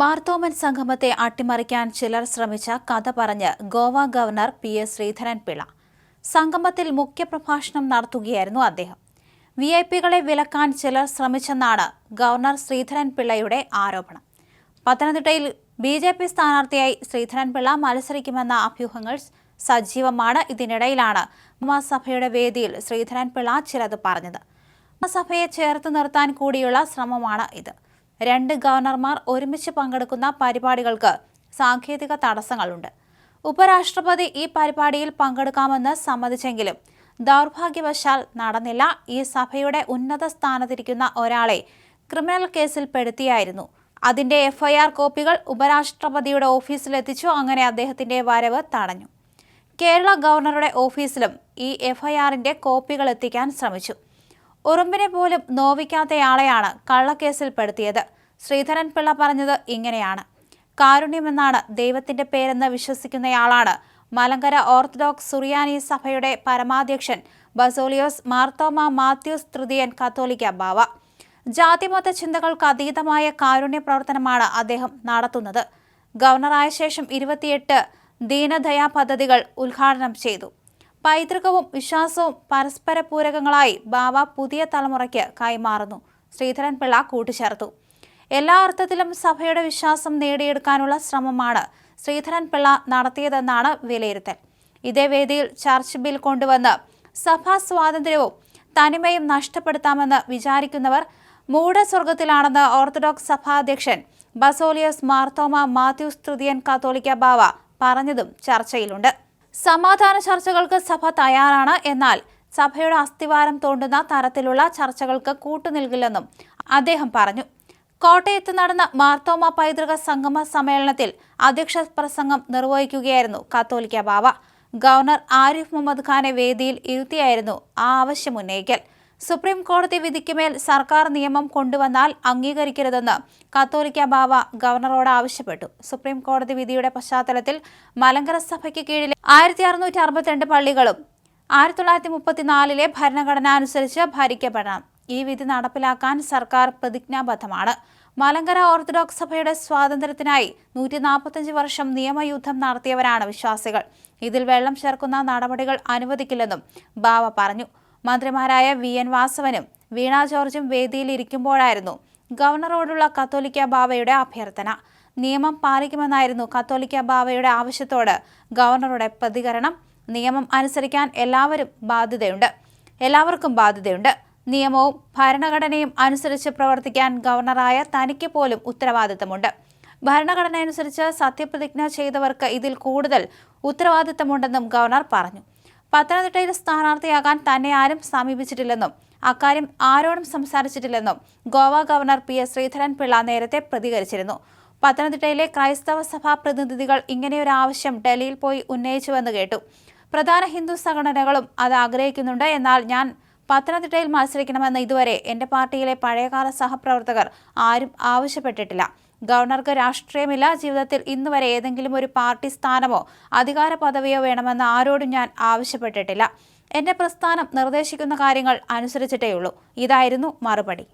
മാർത്തോമൻ സംഗമത്തെ അട്ടിമറിക്കാൻ ചിലർ ശ്രമിച്ച കഥ പറഞ്ഞ് Goa governor P S Sreedharan Pillai സംഗമത്തിൽ മുഖ്യപ്രഭാഷണം നടത്തുകയായിരുന്നു അദ്ദേഹം. വി ഐ പികളെ വിലക്കാൻ ചിലർ ശ്രമിച്ചെന്നാണ് ഗവർണർ ശ്രീധരൻ പിള്ളയുടെ ആരോപണം. പത്തനംതിട്ടയിൽ ബി ജെ പി സ്ഥാനാർത്ഥിയായി ശ്രീധരൻ പിള്ള മത്സരിക്കുമെന്ന അഭ്യൂഹങ്ങൾ സജീവമാണ്. ഇതിനിടയിലാണ് സഭയുടെ വേദിയിൽ ശ്രീധരൻ പിള്ള ചിലത് പറഞ്ഞത്. സഭയെ ചേർത്ത് നിർത്താൻ കൂടിയുള്ള ശ്രമമാണ് ഇത്. രണ്ട് ഗവർണർമാർ ഒരുമിച്ച് പങ്കെടുക്കുന്ന പരിപാടികൾക്ക് സാങ്കേതിക തടസ്സങ്ങളുണ്ട്. ഉപരാഷ്ട്രപതി ഈ പരിപാടിയിൽ പങ്കെടുക്കാമെന്ന് സമ്മതിച്ചെങ്കിലും ദൗർഭാഗ്യവശാൽ നടന്നില്ല. ഈ സഭയുടെ ഉന്നത സ്ഥാനത്തിരിക്കുന്ന ഒരാളെ ക്രിമിനൽ കേസിൽ പെടുത്തിയായിരുന്നു. അതിന്റെ എഫ്ഐആർ കോപ്പികൾ ഉപരാഷ്ട്രപതിയുടെ ഓഫീസിലെത്തിച്ചു. അങ്ങനെ അദ്ദേഹത്തിന്റെ വരവ് തടഞ്ഞു. കേരള ഗവർണറുടെ ഓഫീസിലും ഈ എഫ്ഐആറിന്റെ കോപ്പികൾ എത്തിക്കാൻ ശ്രമിച്ചു. ഉറുമ്പിനെ പോലും നോവിക്കാത്തയാളെയാണ് കള്ളക്കേസിൽ പെടുത്തിയത് ശ്രീധരൻ പിള്ള പറഞ്ഞത് ഇങ്ങനെയാണ്. കാരുണ്യമെന്നാണ് ദൈവത്തിന്റെ പേരെന്ന് വിശ്വസിക്കുന്നയാളാണ്. മലങ്കര ഓർത്തഡോക്സ് സുറിയാനി സഭയുടെ പരമാധ്യക്ഷൻ ബസോലിയോസ് മാർത്തോമ മാത്യൂസ് തൃതീയൻ കത്തോലിക്ക ബാവ. ജാതിമത ചിന്തകൾക്ക് അതീതമായ കാരുണ്യ പ്രവർത്തനമാണ് അദ്ദേഹം നടത്തുന്നത്. ഗവർണറായ ശേഷം ഇരുപത്തിയെട്ട് ദീനദയാ പദ്ധതികൾ ഉദ്ഘാടനം ചെയ്തു. പൈതൃകവും വിശ്വാസവും പരസ്പര പൂരകങ്ങളായി ബാബ പുതിയ തലമുറയ്ക്ക് കൈമാറുന്നു. ശ്രീധരൻ പിള്ള കൂട്ടിച്ചേർത്തു. എല്ലാ അർത്ഥത്തിലും സഭയുടെ വിശ്വാസം നേടിയെടുക്കാനുള്ള ശ്രമമാണ് ശ്രീധരൻ പിള്ള നടത്തിയതെന്നാണ് വിലയിരുത്തൽ. ഇതേ വേദിയിൽ ചർച്ച് ബിൽ കൊണ്ടുവന്ന് സഭാ സ്വാതന്ത്ര്യവും തനിമയും നഷ്ടപ്പെടുത്താമെന്ന് വിചാരിക്കുന്നവർ മൂഢസ്വർഗത്തിലാണെന്ന് ഓർത്തഡോക്സ് സഭാധ്യക്ഷൻ ബസോലിയസ് മാർത്തോമ മാത്യൂസ് തൃതീയൻ കാത്തോലിക്ക ബാവ പറഞ്ഞതും ചർച്ചയിലുണ്ട്. സമാധാന ചർച്ചകൾക്ക് സഭ തയ്യാറാണ്. എന്നാൽ സഭയുടെ അസ്ഥിവാരം തോണ്ടുന്ന തരത്തിലുള്ള ചർച്ചകൾക്ക് കൂട്ടുനിൽക്കില്ലെന്നും അദ്ദേഹം പറഞ്ഞു. കോട്ടയത്ത് നടന്ന മാർത്തോമ പൈതൃക സംഗമ സമ്മേളനത്തിൽ അധ്യക്ഷ പ്രസംഗം നിർവഹിക്കുകയായിരുന്നു കാത്തോലിക്ക ബാവ. ഗവർണർ ആരിഫ് മുഹമ്മദ് ഖാനെ വേദിയിൽ ഇരുത്തിയായിരുന്നു ആ ആവശ്യം ഉന്നയിക്കൽ സുപ്രീം കോടതി വിധിക്കുമേൽ സർക്കാർ നിയമം കൊണ്ടുവന്നാൽ അംഗീകരിക്കരുതെന്ന് കത്തോലിക്ക ബാവ ഗവർണറോട് ആവശ്യപ്പെട്ടു. സുപ്രീം കോടതി വിധിയുടെ പശ്ചാത്തലത്തിൽ മലങ്കര സഭയ്ക്ക് കീഴിലെ ആയിരത്തി അറുന്നൂറ്റി അറുപത്തിരണ്ട് പള്ളികളും ആയിരത്തി തൊള്ളായിരത്തി മുപ്പത്തിനാലിലെ ഭരണഘടന അനുസരിച്ച് ഭരിക്കപ്പെടണം. ഈ വിധി നടപ്പിലാക്കാൻ സർക്കാർ പ്രതിജ്ഞാബദ്ധമാണ്. മലങ്കര ഓർത്തഡോക്സ് സഭയുടെ സ്വാതന്ത്ര്യത്തിനായി നൂറ്റി നാൽപ്പത്തഞ്ച് വർഷം നിയമയുദ്ധം നടത്തിയവരാണ് വിശ്വാസികൾ. ഇതിൽ വെള്ളം ചേർക്കുന്ന നടപടികൾ അനുവദിക്കില്ലെന്നും ബാവ പറഞ്ഞു. മന്ത്രിമാരായ വി എൻ വാസവനും വീണ ജോർജും വേദിയിൽ ഇരിക്കുമ്പോഴായിരുന്നു ഗവർണറോടുള്ള കത്തോലിക്ക ബാവയുടെ അഭ്യർത്ഥന. നിയമം പാലിക്കുമെന്നായിരുന്നു കത്തോലിക്ക ബാവയുടെ ആവശ്യത്തോട് ഗവർണറുടെ പ്രതികരണം. നിയമം അനുസരിക്കാൻ എല്ലാവരും ബാധ്യതയുണ്ട്. എല്ലാവർക്കും ബാധ്യതയുണ്ട്. നിയമവും ഭരണഘടനയും അനുസരിച്ച് പ്രവർത്തിക്കാൻ ഗവർണറായ തനിക്ക് പോലും ഉത്തരവാദിത്തമുണ്ട്. ഭരണഘടന അനുസരിച്ച് സത്യപ്രതിജ്ഞ ചെയ്തവർക്ക് ഇതിൽ കൂടുതൽ ഉത്തരവാദിത്തമുണ്ടെന്നും ഗവർണർ പറഞ്ഞു. പത്തനംതിട്ടയിൽ സ്ഥാനാർത്ഥിയാകാൻ തന്നെ ആരും സമീപിച്ചിട്ടില്ലെന്നും അക്കാര്യം ആരോടും സംസാരിച്ചിട്ടില്ലെന്നും Goa governor P S Sreedharan Pillai നേരത്തെ പ്രതികരിച്ചിരുന്നു. പത്തനംതിട്ടയിലെ ക്രൈസ്തവ സഭാ പ്രതിനിധികൾ ഇങ്ങനെയൊരു ആവശ്യം ഡൽഹിയിൽ പോയി ഉന്നയിച്ചുവെന്ന് കേട്ടു. പ്രധാന ഹിന്ദു സംഘടനകളും അത് ആഗ്രഹിക്കുന്നുണ്ട്. എന്നാൽ ഞാൻ പത്തനംതിട്ടയിൽ മത്സരിക്കണമെന്ന് ഇതുവരെ എന്റെ പാർട്ടിയിലെ പഴയകാല സഹപ്രവർത്തകർ ആരും ആവശ്യപ്പെട്ടിട്ടില്ല. ഗവർണർക്ക് രാഷ്ട്രീയമില്ല. ജീവിതത്തിൽ ഇന്ന് വരെ ഏതെങ്കിലും ഒരു പാർട്ടി സ്ഥാനമോ അധികാര പദവിയോ വേണമെന്ന് ആരോടും ഞാൻ ആവശ്യപ്പെട്ടിട്ടില്ല. എന്റെ പ്രസ്ഥാനം നിർദ്ദേശിക്കുന്ന കാര്യങ്ങൾ അനുസരിച്ചിട്ടേയുള്ളൂ. ഇതായിരുന്നു മറുപടി.